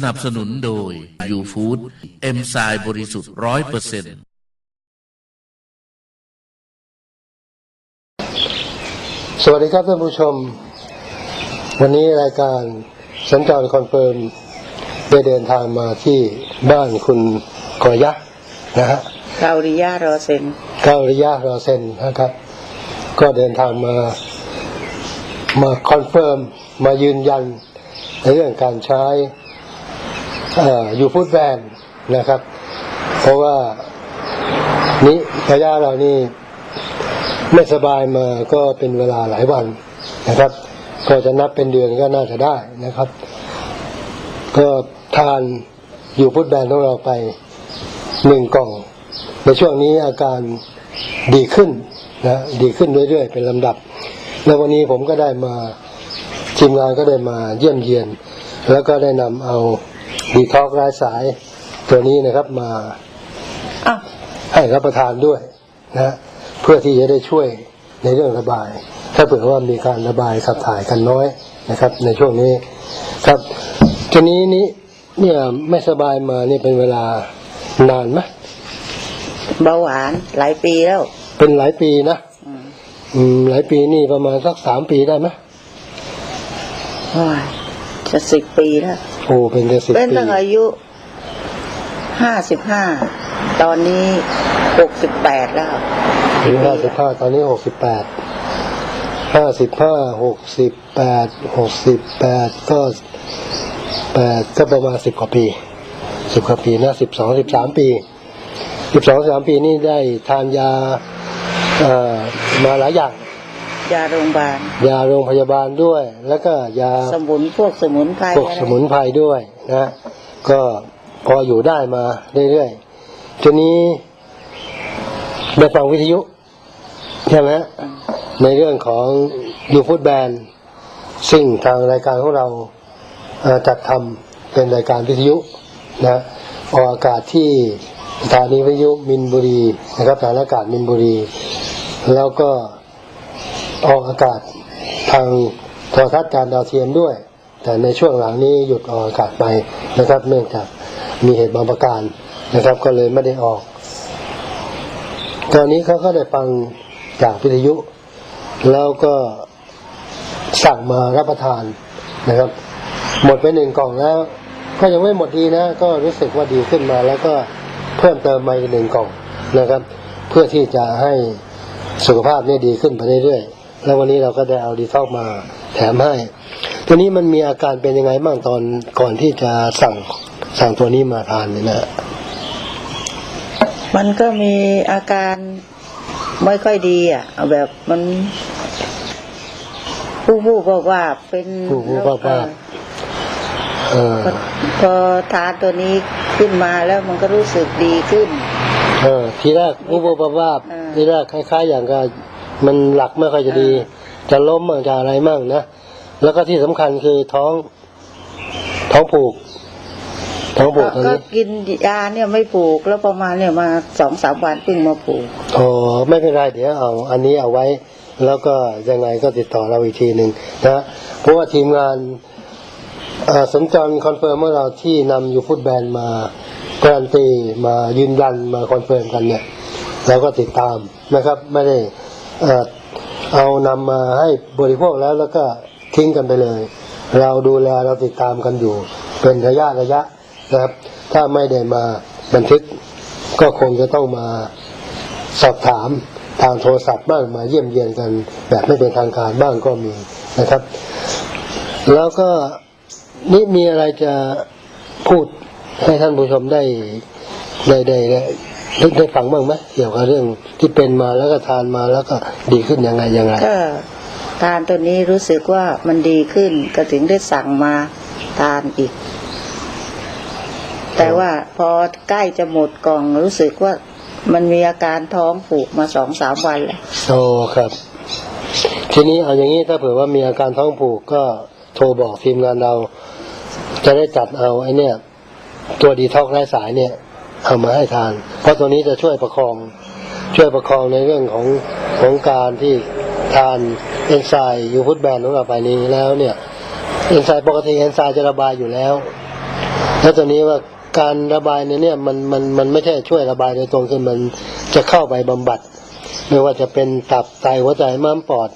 สนับสนุนโดยยูฟู้ดเอนไซม์บริสุทธิ์ร้อยเปอร์เซ็นต์สวัสดีครับท่านผู้ชม วันนี้รายการสัญจรคอนเฟิร์มได้เดินทางมาที่บ้านคุณกอยะนะฮะเกาลิยารอเซนเกาลิยะรอเซนนะครับ ก็เดินทางมามาคอนเฟิร์มมายืนยันในเรื่องการใช้ อยูฟูดแบนนะครับ เพราะว่านี้กอยะเรานี่ไม่สบายมาก็เป็นเวลาหลายวันนะครับ ก็จะนับเป็นเดือนก็น่าจะได้นะครับ ก็ทานอยู่พุทธแบนของเราไปหนึ่งกล่อง ในช่วงนี้อาการดีขึ้นนะดีขึ้นเรื่อยๆ เป็นลำดับ แล้ววันนี้ผมก็ได้มาทีมงานก็ได้มาเยี่ยมเยียน แล้วก็ได้นำเอา ดีท็อกรายสายตัวนี้นะครับมาอ้าวให้รับประทานด้วยนะฮะเพื่อที่จะได้ช่วยในเรื่องระบาย ถ้าเผื่อว่ามีการระบายขับถ่ายกันน้อยนะครับ ในช่วงนี้ครับทีนี้นี้เนี่ยไม่สบายมานี่เป็นเวลานานไหมเบาหวานหลายปีแล้ว เป็นหลายปีนะอืมอืมหลายปีนี่ประมาณสักสามปีได้ไหมโอ้ยจะสิบปีแล้ว โอ้เป็นเดือนสิบเป็นปีตั้งอายุห้าสิบห้าตอนนี้หกสิบแปดแล้วอายุห้าสิบห้าตอนนี้หกสิบแปดห้าสิบห้าหกสิบแปดหกสิบแปดก็แปดก็ประมาณสิบกว่าปีสิบกว่าปีนะสิบสองสิบสามปีสิบสองสามปีนี่ได้ทานยาเอ่อมาหลายอย่าง ยาโรงพยาบาล ยาโรงพยาบาลด้วย แล้วก็ยาสมุนพวกสมุนไพรพวกอะไรสมุนไพรด้วยนะก็พออยู่ได้มาเรื่อยๆทีนี้ได้ฟังวิทยุใช่ไหมอืมในเรื่องของยูฟูดแบนซึ่งทางรายการของเราเอ่อจัดทำเป็นรายการวิทยุนะออกอากาศที่สถานีวิทยุมินบุรีนะครับสถานอากาศมินบุรี แล้วก็ ออกอากาศทางโทรทัศน์การดาวเทียมด้วย แต่ในช่วงหลังนี้หยุดออกอากาศไปนะครับ เนื่องจากมีเหตุบางประการนะครับ ก็เลยไม่ได้ออก ตอนนี้เขาก็ได้ฟังจากวิทยุ แล้วก็สั่งมารับประทานนะครับ หมดไปหนึ่งกล่องแล้ว ก็ยังไม่หมดดีนะ ก็รู้สึกว่าดีขึ้นมาแล้วก็เพิ่มเติมมาอีกหนึ่งกล่องนะครับ เพื่อที่จะให้สุขภาพเนี่ยดีขึ้นไปเรื่อยๆ แล้ววันนี้เราก็ได้เอาดีท็อกมาแถมให้ตัวนี้มันมีอาการเป็นยังไงบ้างตอนก่อนที่จะสั่งสั่งตัวนี้มาทานเนี่ยนะมันก็มีอาการไม่ค่อยดีอะเอาแบบมันผู้ผู้บอกว่าเป็นผู้ผู้บอกว่าเออพอพอทานตัวนี้ขึ้นมาแล้วมันก็รู้สึกดีขึ้น เออทีแรกวูบวูบวาบเออทีแรกคล้าย ๆ อย่างกับ มันหลักไม่ค่อยจะดีเอจะล้มมั่งจะอะไรมั่งนะแล้วก็ที่สำคัญคือท้อง ท้องผูก ท้องผูกตอนก็นี้กินยาเนี่ยไม่ปลูกแล้วประมาณเนี่ยมาสองสามวันเพิ่งมาปลูกอ๋อไม่เป็นไรเดี๋ยวเอา อันนี้เอาไว้ แล้วก็ยังไงก็ติดต่อเราอีกทีหนึ่งนะเพราะว่าทีมงานเอ่อสมจรคอนเฟิร์มเมื่อเราที่นำยูฟุตแบนมาการันตีมายืนยันมาคอนเฟิร์มกันเนี่ยเราก็ติดตามนะครับ ไม่ได้ เอานำมาให้บริโภคแล้วแล้วก็ทิ้งกันไปเลย เราดูแลเราติดตามกันอยู่ เป็นระยะระยะนะครับ ถ้าไม่ได้มาบันทึกก็คงจะต้องมาสอบถามทางโทรศัพท์บ้างมาเยี่ยมเยียนกัน แบบไม่เป็นทางการบ้างก็มีนะครับ แล้วก็นี่มีอะไรจะพูดให้ท่านผู้ชมได้ได้ได้ ได้ได้ได้ฟังบ้างไหมเกี่ยวกับเรื่องที่เป็นมาแล้วก็ทานมาแล้วก็ดีขึ้นยังไงยังไงก็ทานตัวนี้รู้สึกว่ามันดีขึ้นก็ถึงได้สั่งมาทานอีก แต่ว่าพอใกล้จะหมดกล่องรู้สึกว่ามันมีอาการท้องผูกมาสองสามวันแล้วโอ้ครับ ทีนี้เอาอย่างนี้ถ้าเผื่อว่ามีอาการท้องผูกก็โทรบอกทีมงานเรา จะได้จัดเอาไอ้เนี่ย ตัวดีท็อกไร้สายเนี่ย เอามาให้ทาน เพราะตัวนี้จะช่วยประคองช่วยประคองในเรื่องของของการที่ทานเอนไซม์ยูฟุตแบนของเราไปนี้แล้วเนี่ยเอนไซม์ปกติเอนไซม์จะระบายอยู่แล้ว แล้วตอนนี้ว่าการระบายในเนี่ยมันมันมันไม่ใช่ช่วยระบายโดยตรงคือมันจะเข้าไปบำบัด ไม่ว่าจะเป็นตับไตหัวใจม้ามปอด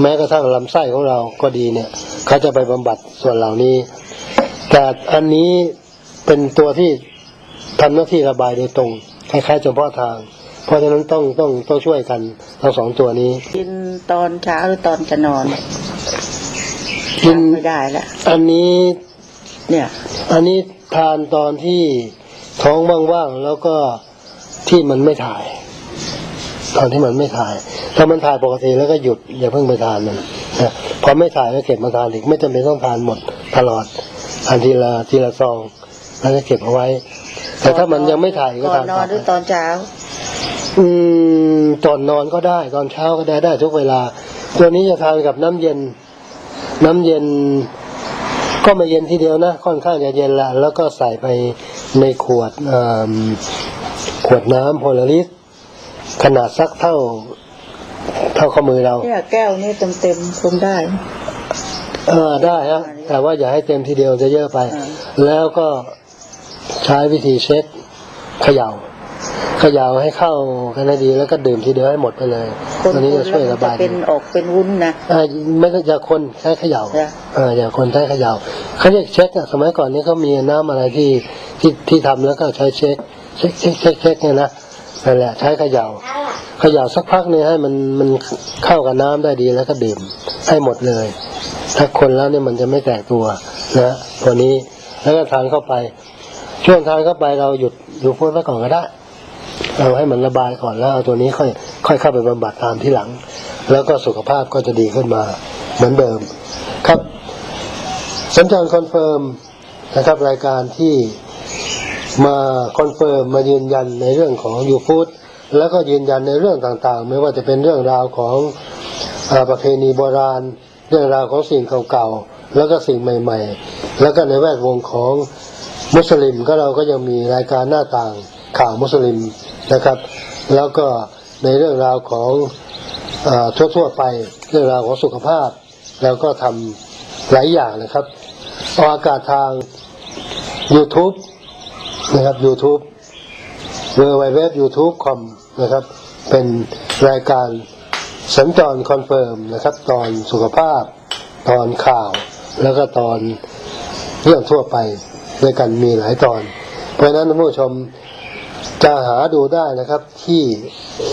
แม้กระทั่งลำไส้ของเราก็ดีเนี่ยเขาจะไปบำบัดส่วนเหล่านี้ แต่อันนี้เป็นตัวที่ ทำหน้าที่ระบายโดยตรงคล้ายๆเฉพาะทาง เพราะฉะนั้นต้องต้องต้องช่วยกันทั้งสองตัวนี้ กินตอนเช้าหรือตอนจะนอนกินไม่ได้ละอันนี้เนี่ย อันนี้ทานตอนที่ท้องว่างๆแล้วก็ที่มันไม่ถ่าย ตอนที่มันไม่ถ่าย ถ้ามันถ่ายปกติแล้วก็หยุดอย่าเพิ่งไปทานมันนะพอไม่ถ่ายก็เก็บมาทานอีกไม่จำเป็นต้องทานหมดตลอดทานทีละทีละซอง แล้วก็เก็บเอาไว้ แต่ถ้ามันยังไม่ถ่ายก็ก่อนทานนต่ออนหรือตอนเช้า อืมตอนนอนก็ได้ตอนเช้าก็ได้ได้ทุกเวลา ตัวนี้จะทานกับน้ำเย็น น้ำเย็น ก็ไม่เย็นทีเดียวนะค่อนข้างจะเย็นละแล้วก็ใส่ไปในขวดเอิ่มขวดน้ำโพลาริสขนาดสักเท่า เท่าข้อมือเราเนี่ยแก้วนี่เต็มเต็มๆคงได้เออได้ฮะแต่ว่าอย่าให้เต็มทีเดียวจะเยอะไปอ่าแล้วก็ ใช้วิธีเช็คเขย่าเขย่าให้เข้ากันให้ดีแล้วก็ดื่มทีเดียวให้หมดไปเลยคนตัวนี้จะช่วยระบายเป็นออกเป็นวุ้นนะอ่าไม่ต้องอย่าคนใช้เขย่าจ้ะอ่าอย่าคนใช้เขย่าเขาเรียกเช็คอะสมัยก่อนนี้เขามีน้ำอะไรที่ที่ที่ทำแล้วก็ใช้เช็คเช็คเช็คเช็คเช็คเนี่ยนะนั่นแหละใช้เขย่าเขย่าสักพักเนี่ยให้มันมันเข้ากับน้ำได้ดีแล้วก็ดื่มให้หมดเลย ถ้าคนแล้วเนี่ยมันจะไม่แตกตัวนะตัวนี้แล้วก็ทานเข้าไป ช่วงทานเข้าไปเราหยุดอยู่พูดไว้ก่อนก็ได้เอาให้มันระบายก่อนแล้วเอาตัวนี้ค่อยค่อยเข้าไปบำบัดตามที่หลัง แล้วก็สุขภาพก็จะดีขึ้นมาเหมือนเดิม ครับสัญจรคอนเฟิร์มนะครับรายการที่มาคอนเฟิร์มมายืนยันในเรื่องของยูฟูดแล้วก็ยืนยันในเรื่องต่างๆ ไม่ว่าจะเป็นเรื่องราวของอประเพณีโบราณ เรื่องราวของสิ่งเก่าๆแล้วก็สิ่งใหม่ ๆ แล้วก็ในแวดวงของ มุสลิมก็เราก็ยังมีรายการหน้าต่างข่าวมุสลิมนะครับ แล้วก็ในเรื่องราวของอทั่วๆไปเรื่องราวของสุขภาพ แล้วก็ทำหลายอย่างนะครับออกอากาศทาง YouTube นะครับ YouTube w w w YouTube com นะครับ เป็นรายการสัญจรคอนเฟิร์มนะครับ ตอนสุขภาพ ตอนข่าว แล้วก็ตอนเรื่องทั่วไป ด้วยกันมีหลายตอน เพราะฉะนั้นท่านผู้ชมจะหาดูได้นะครับที่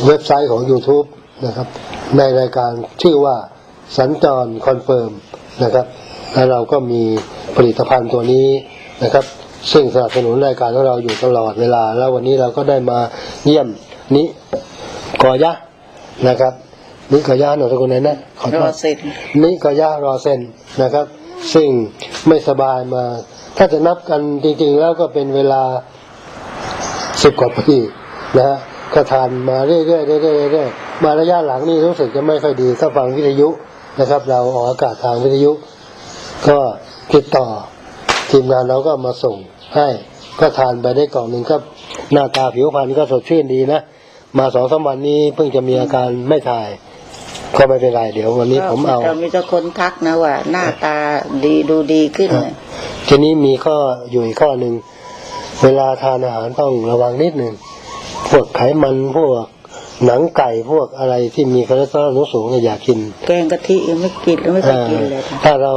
เว็บไซต์ของ YouTube นะครับ ในรายการชื่อว่าสัญจรคอนเฟิร์มนะครับ แล้วเราก็มีผลิตภัณฑ์ตัวนี้นะครับ ซึ่งสนับสนุนรายการของเราอยู่ตลอดเวลา แล้ววันนี้เราก็ได้มาเยี่ยมนิกอยะนะครับนิกอยะหน่อยสกุลไหนนะขอโทรอษเซ็นนิกยารอเซนนะครับ ซึ่งไม่สบายมา ถ้าจะนับกันจริง ๆ แล้วก็เป็นเวลาสิบกว่าปีนะฮะก็ทานมาเรื่อยๆเรื่อยๆเรื่อยๆมาระยะหลังนี่รู้สึกจะไม่ค่อยดีถ้าฟังวิทยุนะครับ เราออกอากาศทางวิทยุ ก็ติดต่อทีมงานเราก็มาส่งให้ก็ทานไปได้กล่องหนึ่งก็หน้าตาผิวพรรณก็สดชื่นดีนะ มาสองสามวันนี้เพิ่งจะมีอาการไม่ถ่าย ก็ไม่เป็นไรเดี๋ยววันนี้ผมเอาก็มีแต่คนทักนะว่า หน้าตาดีดูดีขึ้นเลยทีนี้มีข้ออยู่อีกข้อหนึ่งเวลาทานอาหารต้องระวังนิดหนึ่งพวกไขมันพวกหนังไก่พวกอะไรที่มีคอเลสเตอรอลสูงๆเนี่ยอย่ากิน แกงกะทิยังไม่กินแล้วไม่เคยกินเลยค่ะถ้าเรา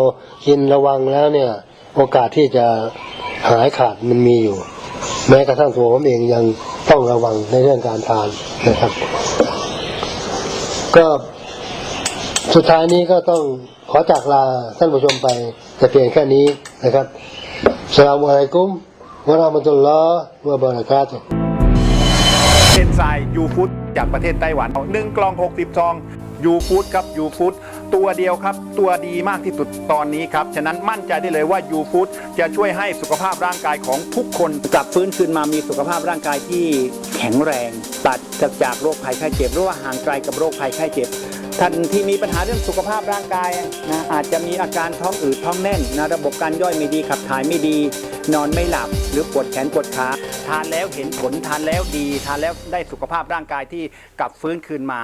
กินระวังแล้วเนี่ย โอกาสที่จะหายขาดมันมีอยู่ แม้กระทั่งตัวผมเองยังต้องระวังในเรื่องการทานนะครับ ก็ สุดท้ายนี้ก็ต้องขอจากลาท่านผู้ชมไปแต่เพียงแค่นี้นะครับสลามอะลัยกุมวะราะมะตุลลอฮ์วะบะเราะกาตุเอนไซม์ยูฟู้ดจากประเทศไต้หวันหนึ่งกล่อง 60 ซองยูฟู้ดครับยูฟู้ดตัวเดียวครับ ตัวดีมากที่สุดตอนนี้ครับ ฉะนั้นมั่นใจได้เลยว่ายูฟู้ดจะช่วยให้สุขภาพร่างกายของทุกคนกลับฟื้นคืนมามีสุขภาพร่างกายที่แข็งแรง ตัดจากโรคภัยไข้เจ็บหรือว่าห่างไกลกับโรคภัยไข้เจ็บ ท่านที่มีปัญหาเรื่องสุขภาพร่างกายนะอาจจะมีอาการท้องอืดท้องแน่นนะระบบการย่อยไม่ดีขับถ่ายไม่ดี นอนไม่หลับหรือปวดแขนปวดขาทานแล้วเห็นผลทานแล้วดี ทานแล้วได้สุขภาพร่างกายที่กลับฟื้นคืนมา